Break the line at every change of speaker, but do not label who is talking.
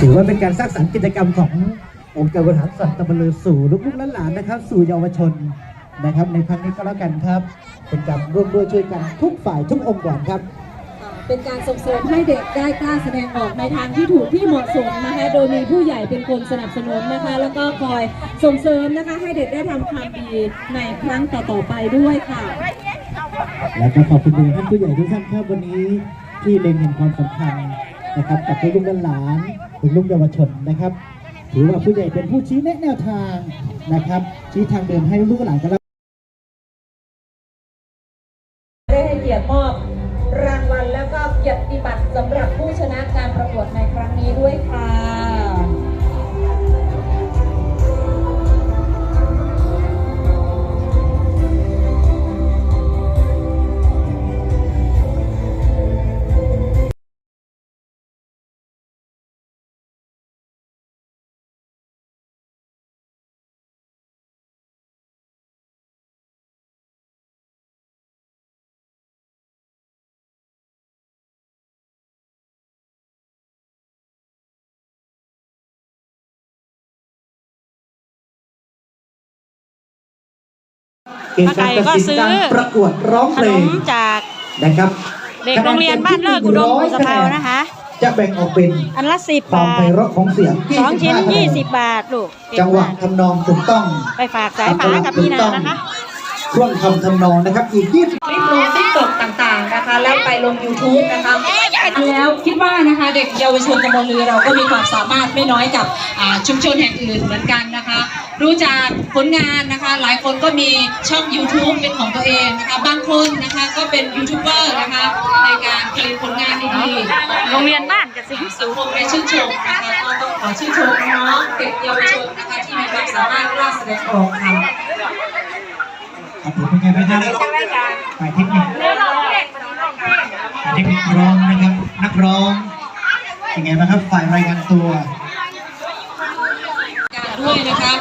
ถือว่าเป็นการสร้างสรรค์กิจกรรมขององค์การบริหารส่วนตำบลลือสู่ลูกๆหลานๆนะครับ สู่เยาวชนนะครับ ในครั้งนี้ก็แล้วกันครับ เป็นการร่วมด้วยช่วยกันทุกฝ่ายทุกองค์กรครับ
เป็นการส่งเสริมให้เด็กได้กล้าแสดงออกในทางที่ถูกที่เหมาะสมนะคะโดยมีผู้ใหญ่เป็นคนสนับสนุนนะคะ แล้วก็คอยส่งเสริมนะคะให้เด็กได้ทำความดีในครั้งต่อๆไปด้วยค่ะ
แล้วก็ขอบคุณไปยังท่านผู้ใหญ่ทุกท่านครับวันนี้ที่เล็งเห็นความสำคัญนะครับกับลูกหลานๆลูกเยาวชนนะครับ ถือว่าผู้ใหญ่เป็นผู้ชี้แนะแนวทางนะครับ ชี้ทางเดินให้ลูกหลานกันแล้ว
ได้ให้เกียรติมอบ รางวัลแล้วก็เกียรติบัตรสำหรับผู้ชนะการประกวดในครั้งนี้ด้วยค่ะ
เกณฑ์การตัดสินการประกวดร้อง
ข
เพล
น
ง
มจาก
นะครับ
เด็กโรงเรียนบ้านเลิศอุดมบุษเพานะคะ
จะแบ่งออกเป็น
อันละสิบ
ความ
บา
ไพ
ท
เราะของเสียง
สองชิ้น
25คะแยี่
สิบบาทลูกเก่
จังหวะ
มาก
ทำนองถูกต้อง
ไปฝากสายฟ้ากับพี่นานะคะ
ช่วงคำทำนองนะครับอีก20
คลิปลงติ๊กต็อกต่างๆนะคะ แล้วไปลง YouTube นะคะ แล้วคิดว่านะคะ เด็กเยาวชนตำบลลือเราก็มีความสามารถไม่น้อยกับอ่าชุมชนแห่งอื่นเหมือนกันนะคะ รู้จากผลงานนะคะ หลายคนก็มีช่อง YouTube เป็นของตัวเองนะคะบางคนนะคะก็เป็นยูทูบเบอร์นะคะในการผลิตผลงานดีๆ
โรงเรียนบ้านกับสิงห์
สังคมได้ชื่นชมนะคะก็ต้องขอชื่นชมน้องๆเด็กเยาวชนนะคะที่มีความสามารถกล้าแสดงออกค่ะ
ครับผมเป็นไงบ้างครับฝ่ายเทคนิคฝ่ายเทคนิคร้อง น้องเป็นไงบ้างครับฝ่ายรายงานตัว
ด้วยนะคะ